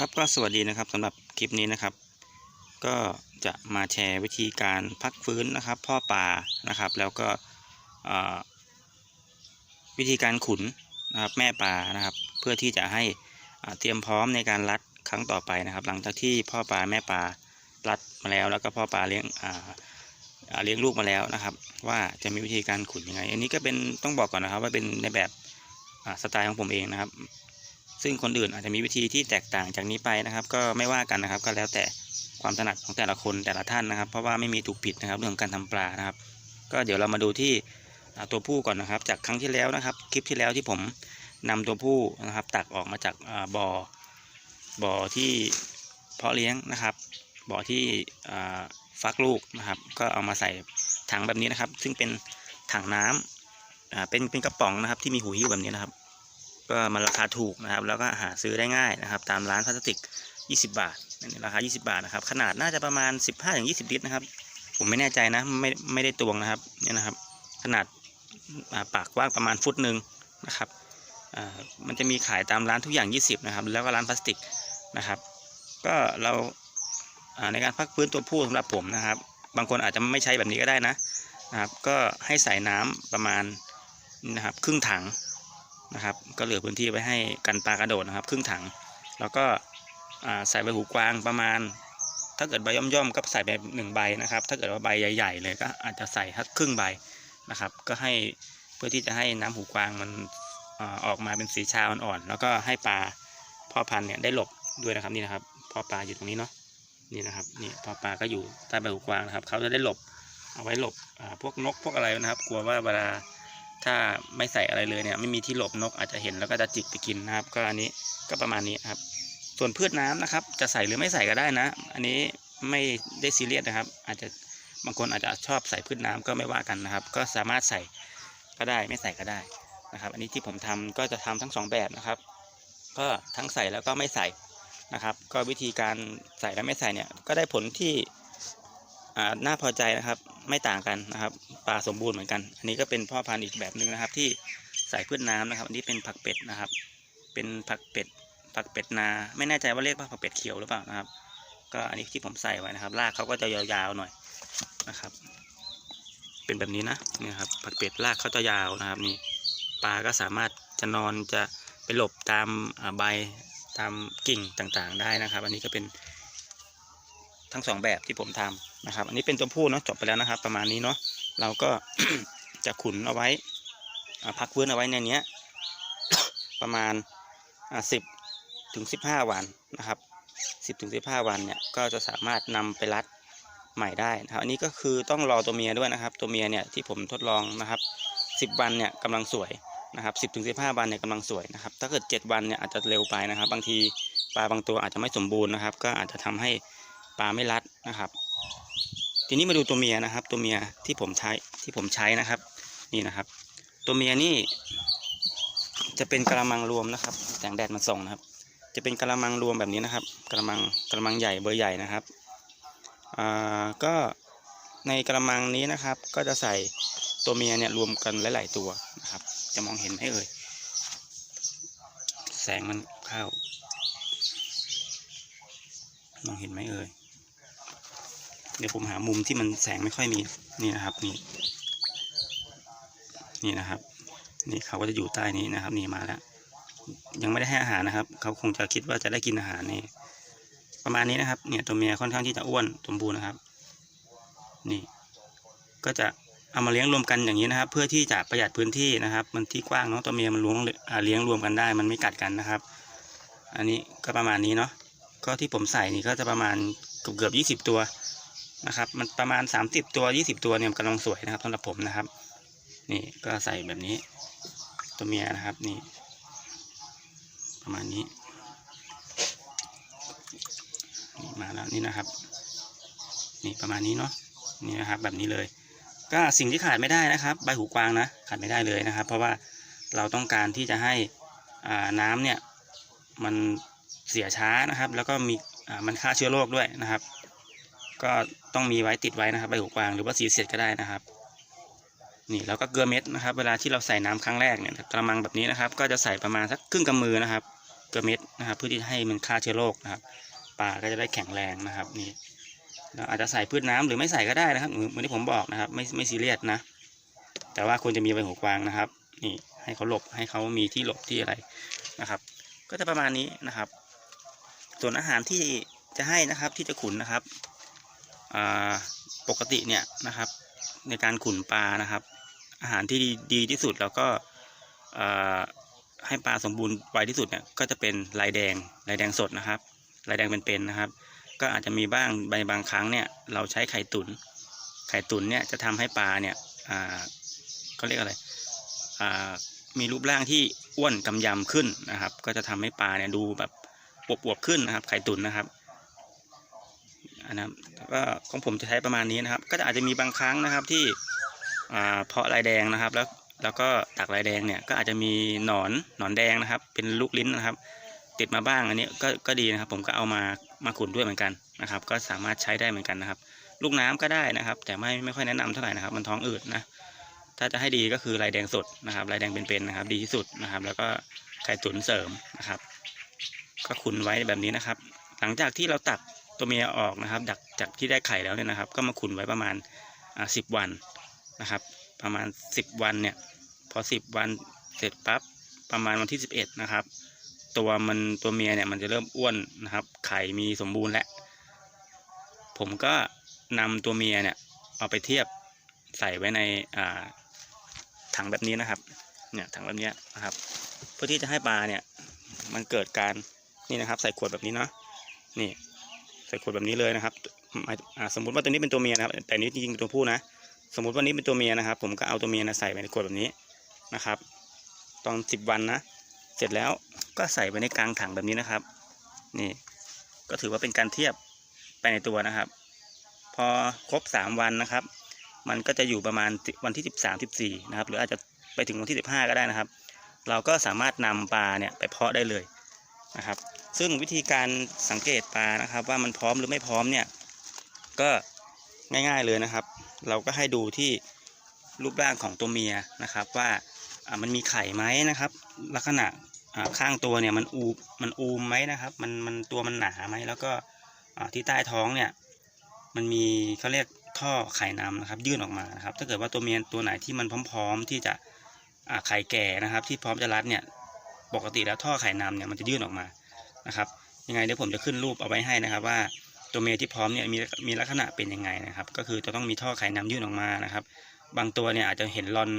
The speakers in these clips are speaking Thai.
ครับก็สวัสดีนะครับสำหรับคลิปนี้นะครับ ก็จะมาแชร์วิธีการพักฟื้นนะครับ พ่อป่านะครับ แล้วก็วิธีการขุนนะครับแม่ป่านะครับ เพื่อที่จะให้เตรียมพร้อมในการรัดครั้งต่อไปนะครับ หลังจากที่พ่อป่าแม่ป่ารัดมาแล้ว แล้วก็พ่อป่าเลี้ยงเลี้ยงลูกมาแล้วนะครับ ว่าจะมีวิธีการขุนยังไง อันนี้ก็เป็นต้องบอกก่อนนะครับ ว่าเป็นในแบบสไตล์ของผมเองนะครับ ซึ่งคนอื่นอาจจะมีวิธีที่แตกต่างจากนี้ไปนะครับ ก็ไม่ว่ากันนะครับ ก็แล้วแต่ความถนัดของแต่ละคนแต่ละท่านนะครับ เพราะว่าไม่มีถูกผิดนะครับเรื่องของการทำปลานะครับ ก็เดี๋ยวเรามาดูที่ตัวผู้ก่อนนะครับ จากครั้งที่แล้วนะครับ คลิปที่แล้วที่ผมนำตัวผู้นะครับ ตักออกมาจากบ่อบ่อที่เพาะเลี้ยงนะครับบ่อที่ฟักลูกนะครับ ก็เอามาใส่ถังแบบนี้นะครับ ซึ่งเป็นถังน้ำอ่าเป็นเป็นกระป๋องนะครับ ที่มีหูหิ้วแบบนี้นะครับ ก็มันราคาถูกนะครับ แล้วก็หาซื้อได้ง่ายนะครับ ตามร้านพลาสติก 20 บาทนี่ราคา 20 บาทนะครับ ขนาดน่าจะประมาณ 15-20 ลิตรนะครับ ผมไม่แน่ใจนะ ไม่ไม่ได้ตวงนะครับเนี่ยนะครับ ขนาดาปากกว้างประมาณฟุตหนึ่งนะครับมันจะมีขายตามร้านทุกอย่าง 20 นะครับ แล้วก็ร้านพลาสติกนะครับ ก็เราาในการพักพื้นตัวผู้สำหรับผมนะครับ บางคนอาจจะไม่ใช้แบบนี้ก็ได้นะนะครับ ก็ให้ใส่น้ำประมาณนะครับ ครึ่งถัง นะครับ ก็เหลือพื้นที่ไว้ให้กันปลากระโดดนะครับครึ่งถัง แล้วก็ใส่ใบหูกวางประมาณ ถ้าเกิดใบย่อมๆก็ใส่ไปหนึ่งใบนะครับ ถ้าเกิดว่าใบใหญ่ ๆ เลยก็อาจจะใส่สักครึ่งใบนะครับ ก็ให้เพื่อที่จะให้น้ำหูกวางมันออกมาเป็นสีชาอ่อนๆแล้วก็ให้ปลาพ่อพันธุ์เนี่ยได้หลบด้วยนะครับนี่นะครับพ่อปลาอยู่ตรงนี้เนาะนี่นะครับนี่พ่อปลาก็อยู่ใต้ใบหูกวางนะครับเขาจะได้หลบเอาไว้หลบพวกนกพวกอะไรนะครับ กลัวว่าเวลา ถ้าไม่ใส่อะไรเลยเนี่ยไม่มีที่หลบนกอาจจะเห็นแล้วก็จะจิกไปกินนะครับ ก็อันนี้ก็ประมาณนี้ครับ ส่วนพืชน้ำนะครับ จะใส่หรือไม่ใส่ก็ได้นะ อันนี้ไม่ได้ซีเรียสนะครับ อาจจะบางคนอาจจะชอบใส่พืชน้ำก็ไม่ว่ากันนะครับ ก็สามารถใส่ก็ได้ไม่ใส่ก็ได้นะครับ อันนี้ที่ผมทำก็จะทำทั้งสองแบบนะครับ ก็ทั้งใส่แล้วก็ไม่ใส่นะครับ ก็วิธีการใส่และไม่ใส่เนี่ยก็ได้ผลที่น่าพอใจนะครับ ไม่ต่างกันนะครับ ปลาสมบูรณ์เหมือนกัน อันนี้ก็เป็นพ่อพันธุ์อีกแบบหนึ่งนะครับ ที่ใส่พืชน้ำนะครับ อันนี้เป็นผักเป็ดนะครับ เป็นผักเป็ด ผักเป็ดนา ไม่แน่ใจว่าเรียกว่าผักเป็ดเขียวหรือเปล่านะครับ ก็อันนี้ที่ผมใส่ไว้นะครับ รากเขาก็จะยาวๆหน่อยนะครับ เป็นแบบนี้นะนี่ครับ ผักเป็ดรากเขาจะยาวนะครับนี่ ปลาก็สามารถจะนอนจะไปหลบตามอ่าใบตามกิ่งต่างๆได้นะครับ อันนี้ก็เป็นทั้งสองแบบที่ผมทำ นะครับ อันนี้เป็นตัวผู้เนาะจบไปแล้วนะครับ ประมาณนี้เนาะเราก็จะขุนเอาไว้พักพื้นเอาไว้ในเนี้ยประมาณสิบถึงสิบห้าวันนะครับสิบถึงสิบห้าวันเนี่ยก็จะสามารถนำไปรัดใหม่ได้นะครับอันนี้ก็คือต้องรอตัวเมียด้วยนะครับ ตัวเมียเนี่ยที่ผมทดลองนะครับสิบวันเนี่ยกำลังสวยนะครับสิบถึงสิบห้าวันเนี่ยกำลังสวยนะครับ ถ้าเกิดเจ็ดวันเนี่ยอาจจะเร็วไปนะครับ บางทีปลาบางตัวอาจจะไม่สมบูรณ์นะครับ ก็อาจจะทำให้ปลาไม่รัดนะครับ ทีนี้มาดูตัวเมียนะครับ ตัวเมียที่ผมใช้ที่ผมใช้นะครับ นี่นะครับ ตัวเมียนี่ จะเป็นกระมังรวมนะครับแสงแดดมันส่องนะครับ จะเป็นกระมังรวมแบบนี้นะครับกระมังกระมังใหญ่เบอร์ใหญ่นะครับอ่าก็ในกระมังนี้นะครับ ก็จะใส่ตัวเมียเนี่ยรวมกันหลาย ๆ ตัวนะครับ จะมองเห็นไหมเอ่ยแสงมันเข้ามองเห็นไหมเอ่ย เดี๋ยวผมหามุมที่มันแสงไม่ค่อยมีนี่นะครับนี่นี่นะครับ นี่เขาก็จะอยู่ใต้นี้นะครับ นี่มาแล้ว ยังไม่ได้ให้อาหารนะครับ เขาคงจะคิดว่าจะได้กินอาหารนี่ประมาณนี้นะครับ เนี่ยตัวเมียค่อนข้างที่จะอ้วนสมบูรณ์นะครับ นี่ ก็จะเอามาเลี้ยงรวมกันอย่างนี้นะครับ เพื่อที่จะประหยัดพื้นที่นะครับ มันที่กว้างเนาะตัวเมียมันล้วงเลี้ยงรวมกันได้ มันไม่กัดกันนะครับ อันนี้ก็ประมาณนี้เนาะก็ที่ผมใส่นี่ก็จะประมาณเกือบเกือบยี่สิบตัว นะครับ มันประมาณสามสิบตัวยี่สิบตัวเนี่ยกำลังสวยนะครับสำหรับผมนะครับ นี่ก็ใส่แบบนี้ตัวเมียนะครับนี่ ประมาณนี้นี่มาแล้วนี่นะครับ นี่ประมาณนี้เนาะนี่นะครับแบบนี้เลย ก็สิ่งที่ขาดไม่ได้นะครับ ใบหูกวางนะขาดไม่ได้เลยนะครับ เพราะว่าเราต้องการที่จะให้น้ำเนี่ยมันเสียช้านะครับ แล้วก็มีมันฆ่าเชื้อโรคด้วยนะครับ ก็ต้องมีไว้ติดไว้นะครับใบหูกวางหรือว่าสีเสร็จก็ได้นะครับ นี่แล้วก็เกลือเม็ดนะครับ เวลาที่เราใส่น้ำครั้งแรกเนี่ยกระมังแบบนี้นะครับ ก็จะใส่ประมาณสักครึ่งกำมือนะครับ เกลือเม็ดนะครับ เพื่อที่ให้มันฆ่าเชื้อโรคนะครับปลาก็จะได้แข็งแรงนะครับ นี่เราอาจจะใส่พืชน้ำหรือไม่ใส่ก็ได้นะครับเหมือนที่ผมบอกนะครับ ไม่ไม่ซีเรียสนะ แต่ว่าควรจะมีใบหัวกวางนะครับ นี่ให้เขาหลบให้เขามีที่หลบที่อะไรนะครับ ก็จะประมาณนี้นะครับ ส่วนอาหารที่จะให้นะครับที่จะขุนนะครับ ปกติเนี่ยนะครับ ในการขุนปลานะครับ อาหารที่ดีดีที่สุดแล้วก็ให้ปลาสมบูรณ์ไวที่สุดเนี่ยก็จะเป็นลายแดงลายแดงสดนะครับลายแดงเป็นๆนะครับ ก็อาจจะมีบ้างใบบางครั้งเนี่ยเราใช้ไข่ตุนไข่ตุนเนี่ยจะทำให้ปลาเนี่ยเขาเรียกอะไรมีรูปร่างที่อ้วนกำยำขึ้นนะครับ ก็จะทำให้ปลาเนี่ยดูแบบอวบๆขึ้นนะครับ ไข่ตุนนะครับ อันนั้นก็ของผมจะใช้ประมาณนี้นะครับ ก็อาจจะมีบางครั้งนะครับที่เพาะลายแดงนะครับ แล้วแล้วก็ตักลายแดงเนี่ยก็อาจจะมีหนอนหนอนแดงนะครับ เป็นลูกลิ้นนะครับ ติดมาบ้างอันนี้ก็ก็ดีนะครับ ผมก็เอามามาขุนด้วยเหมือนกันนะครับ ก็สามารถใช้ได้เหมือนกันนะครับ ลูกน้ำก็ได้นะครับ แต่ไม่ไม่ค่อยแนะนำเท่าไหร่นะครับ มันท้องอืดนะถ้าจะให้ดีก็คือลายแดงสดนะครับลายแดงเป็นๆนะครับ ดีที่สุดนะครับ แล้วก็ไข่ตุ๋นเสริมนะครับ ก็ขุนไว้แบบนี้นะครับ หลังจากที่เราตัก ตัวเมียออกนะครับจากจากที่ได้ไข่แล้วเนี่ยนะครับ ก็มาขุนไว้ประมาณสิบวันนะครับ ประมาณสิบวันเนี่ยพอสิบวันเสร็จปั๊บประมาณวันที่สิบเอ็ดนะครับ ตัวมันตัวเมียเนี่ยมันจะเริ่มอ้วนนะครับ ไข่มีสมบูรณ์แล้วผมก็นำตัวเมียเนี่ยเอาไปเทียบใส่ไว้ในถังแบบนี้นะครับเนี่ยถังแบบนี้นะครับ เพื่อที่จะให้ปลาเนี่ยมันเกิดการนี่นะครับ ใส่ขวดแบบนี้เนาะนี่ ขวดแบบนี้เลยนะครับสมมุติว่าตัวนี้เป็นตัวเมียนะครับ แต่นี้จริงๆเป็นตัวผู้นะ สมมุติว่านี้เป็นตัวเมียนะครับ ผมก็เอาตัวเมียนะใส่ไปในขวดแบบนี้นะครับ ตอนสิบวันนะ เสร็จแล้วก็ใส่ไปในกลางถังแบบนี้นะครับ นี่ ก็ถือว่าเป็นการเทียบไปในตัวนะครับ พอครบสามวันนะครับ มันก็จะอยู่ประมาณวันที่สิบสามสิบสี่นะครับ หรืออาจจะไปถึงวันที่สิบห้าก็ได้นะครับ เราก็สามารถนำปลาเนี่ยไปเพาะได้เลย นะครับ ซึ่งวิธีการสังเกตปลานะครับ ว่ามันพร้อมหรือไม่พร้อมเนี่ยก็ง่ายๆเลยนะครับ เราก็ให้ดูที่รูปร่างของตัวเมียนะครับว่ามันมีไข่ไหมนะครับ ลักษณะข้างตัวเนี่ยมันอูมันอูมไหมนะครับ มันมันตัวมันหนาไหมแล้วก็ที่ใต้ท้องเนี่ยมันมีเขาเรียกท่อไข่น้ำนะครับ ยื่นออกมานะครับ ถ้าเกิดว่าตัวเมียตัวไหนที่มันพร้อม ๆ ที่จะไข่แก่นะครับ ที่พร้อมจะรัดเนี่ย ปกติแล้วท่อไข่น้ำเนี่ยมันจะยื่นออกมานะครับ ยังไงเดี๋ยวผมจะขึ้นรูปเอาไว้ให้นะครับ ว่าตัวเมียที่พร้อมเนี่ยมีมีลักษณะเป็นยังไงนะครับ ก็คือจะต้องมีท่อไข่น้ำยื่นออกมานะครับ บางตัวเนี่ยอาจจะเห็นรอน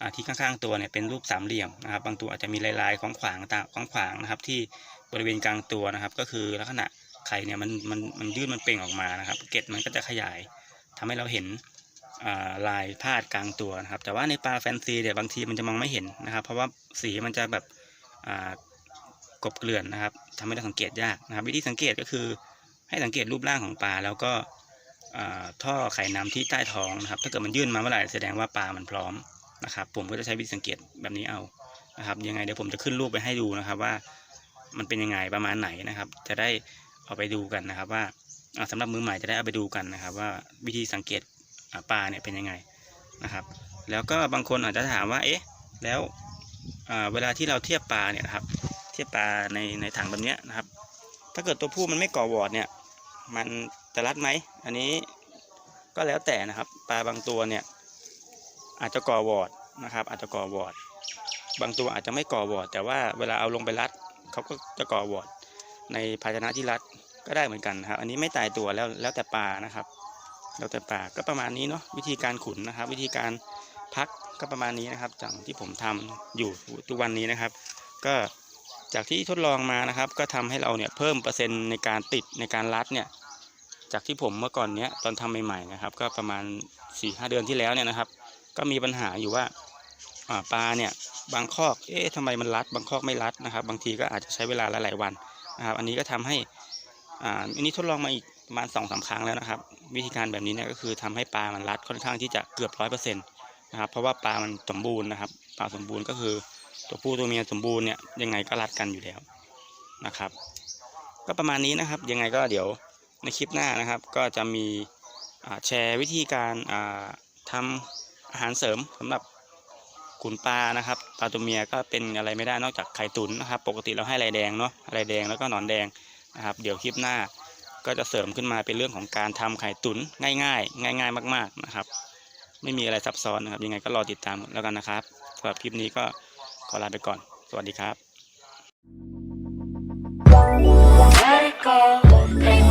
อที่ข้างๆตัวเนี่ยเป็นรูปสามเหลี่ยมนะครับ บางตัวอาจจะมีลายๆของขวางตาของขวางนะครับ ที่บริเวณกลางตัวนะครับ ก็คือลักษณะไข่เนี่ยมันมันมันยื่นมันเปล่งออกมานะครับ เกล็ดมันก็จะขยายทำให้เราเห็นลายพาดกลางตัวนะครับ แต่ว่าในปลาแฟนซีเนี่ยบางทีมันจะมองไม่เห็นนะครับ เพราะว่าสีมันจะแบบ กบเกลื่อนนะครับทำให้เราสังเกตยากนะครับ วิธีสังเกตก็คือให้สังเกตรูปร่างของปลาแล้วก็ท่อไข่น้ำที่ใต้ท้องนะครับ ถ้าเกิดมันยื่นมาเมื่อไหร่แสดงว่าปลามันพร้อมนะครับ ผมก็จะใช้วิธีสังเกตแบบนี้เอานะครับ ยังไงเดี๋ยวผมจะขึ้นรูปไปให้ดูนะครับว่ามันเป็นยังไงประมาณไหนนะครับ จะได้เอาไปดูกันนะครับ ว่าอ่าสำหรับมือใหม่จะได้เอาไปดูกันนะครับ ว่าวิธีสังเกตปลาเนี่ยเป็นยังไงนะครับ แล้วก็บางคนอาจจะถามว่าเอ๊ะแล้ว เวลาที่เราเทียบปลาเนี่ยครับ เทียบปลาในในถังแบบเนี้ยนะครับ ถ้าเกิดตัวผู้มันไม่ก่อวอร์ดเนี่ย มันจะรัดไหม อันนี้ก็แล้วแต่นะครับ ปลาบางตัวเนี่ย อาจจะก่อวอร์ดนะครับ อาจจะก่อวอร์ดบางตัวอาจจะไม่ก่อวอร์ดแต่ว่าเวลาเอาลงไปรัดเขาก็จะก่อวอร์ดในภาชนะที่รัดก็ได้เหมือนกันครับ อันนี้ไม่ตายตัวแล้วแล้วแต่ปลานะครับ แล้วแต่ปลาก็ประมาณนี้เนาะวิธีการขุนนะครับ วิธีการ พักก็ประมาณนี้นะครับจากที่ผมทำอยู่ทุกวันนี้นะครับ ก็จากที่ทดลองมานะครับ ก็ทำให้เราเนี่ยเพิ่มเปอร์เซ็นต์ในการติดในการรัดเนี่ยจากที่ผมเมื่อก่อนเนี้ยตอนทำใหม่ๆนะครับ ก็ประมาณ4ี่หเดือนที่แล้วเนี่ยนะครับ ก็มีปัญหาอยู่ว่าปลาเนี่ยบางคอกเอ๊ะทำไมมันรัด บางคอกไม่รัดนะครับ บางทีก็อาจจะใช้เวลาหลายๆวันนะครับ อันนี้ก็ทำให้อ่าอันนี้ทดลองมาอีกประมาณสองสาครั้งแล้วนะครับ วิธีการแบบนี้เนี่ยก็คือทำให้ปลามันรัดค่อนข้างที่จะเกือบร้อยเปอร์เซ็นต์ะครับ เพราะว่าปลามันสมบูรณ์นะครับ ปลาสมบูรณ์ก็คือ ตัวผู้ตัวเมียสมบูรณ์เนี่ยยังไงก็รัดกันอยู่แล้วนะครับ ก็ประมาณนี้นะครับ ยังไงก็เดี๋ยวในคลิปหน้านะครับ ก็จะมีแชร์วิธีการทำอาหารเสริมสำหรับขุนปลานะครับปลาตัวเมียก็เป็นอะไรไม่ได้นอกจากไข่ตุ๋นนะครับ ปกติเราให้ลายแดงเนาะลายแดงแล้วก็หนอนแดงนะครับ เดี๋ยวคลิปหน้าก็จะเสริมขึ้นมาเป็นเรื่องของการทำไข่ตุ๋นง่ายๆ ง่าย ๆ มาก ๆนะครับ ไม่มีอะไรซับซ้อนนะครับ ยังไงก็รอติดตามแล้วกันนะครับสำหรับคลิปนี้ก็ขอลาไปก่อน สวัสดีครับ Let it go.